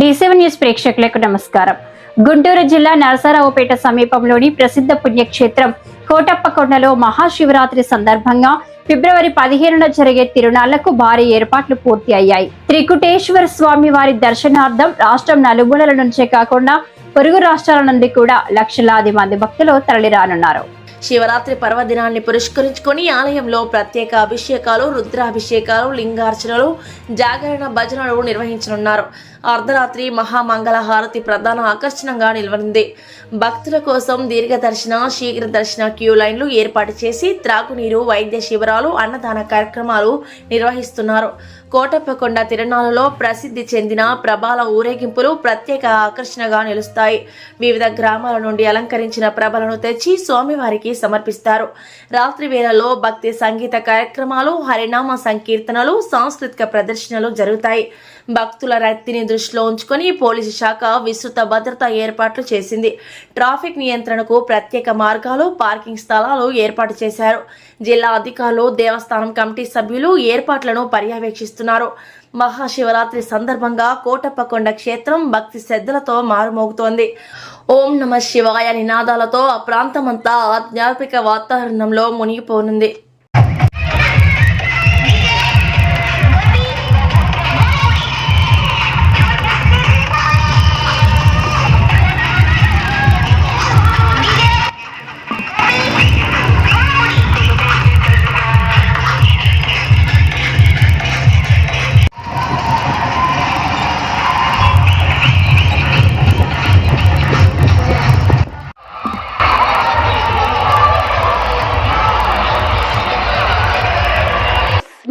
డీసెవెన్ news ప్రేక్షకులకు నమస్కారం. గుంటూరు జిల్లా నరసరావుపేట సమీపంలోని ప్రసిద్ధ పుణ్యక్షేత్రం కోటప్పకొండలో మహాశివరాత్రి సందర్భంగా ఫిబ్రవరి పదిహేనున జరిగే తిరునాళ్ళకు భారీ ఏర్పాట్లు పూర్తి అయ్యాయి త్రికుటేశ్వర స్వామి వారి దర్శనార్థం రాష్ట్రం నలుమూలల నుంచే కాకుండా పొరుగు రాష్ట్రాల నుండి కూడా లక్షలాది మంది భక్తులు తరలిరానున్నారు. శివరాత్రి పర్వదినాన్ని పురస్కరించుకొని ఆలయంలో ప్రత్యేక అభిషేకాలు రుద్రాభిషేకాలు లింగార్చనలు జాగరణ భజనలు నిర్వహించనున్నారు. అర్ధరాత్రి మహామంగళహారతి ప్రధాన ఆకర్షణగా నిలవనుంది. భక్తుల కోసం దీర్ఘ దర్శన శీఘ్ర దర్శన క్యూ లైన్లు ఏర్పాటు చేసి త్రాగునీరు వైద్య శిబిరాలు అన్నదాన కార్యక్రమాలు నిర్వహిస్తున్నారు. కోటప్పకొండ తిరణాలలో ప్రసిద్ధి చెందిన ప్రభాల ఊరేగింపులు ప్రత్యేక ఆకర్షణగా నిలుస్తాయి. వివిధ గ్రామాల నుండి అలంకరించిన ప్రభలను తెచ్చి స్వామివారికి సమర్పిస్తారు. రాత్రి వేళలో భక్తి సంగీత కార్యక్రమాలు హరినామ సంకీర్తనలు సాంస్కృతిక ప్రదర్శనలు జరుగుతాయి. భక్తుల రద్దీని దృష్టిలో ఉంచుకొని పోలీసు శాఖ విస్తృత భద్రతా ఏర్పాట్లు చేసింది. ట్రాఫిక్ నియంత్రణకు ప్రత్యేక మార్గాలు పార్కింగ్ స్థలాలు ఏర్పాటు చేశారు. జిల్లా అధికారులు దేవస్థానం కమిటీ సభ్యులు ఏర్పాట్లను పర్యవేక్షిస్తున్నారు. మహాశివరాత్రి సందర్భంగా కోటప్పకొండ క్షేత్రం భక్తి శ్రద్ధలతో మారుమోగుతోంది. ఓం నమ శివాయ నినాదాలతో ఆ ప్రాంతమంతా ఆధ్యాత్మిక వాతావరణంలో మునిగిపోనుంది.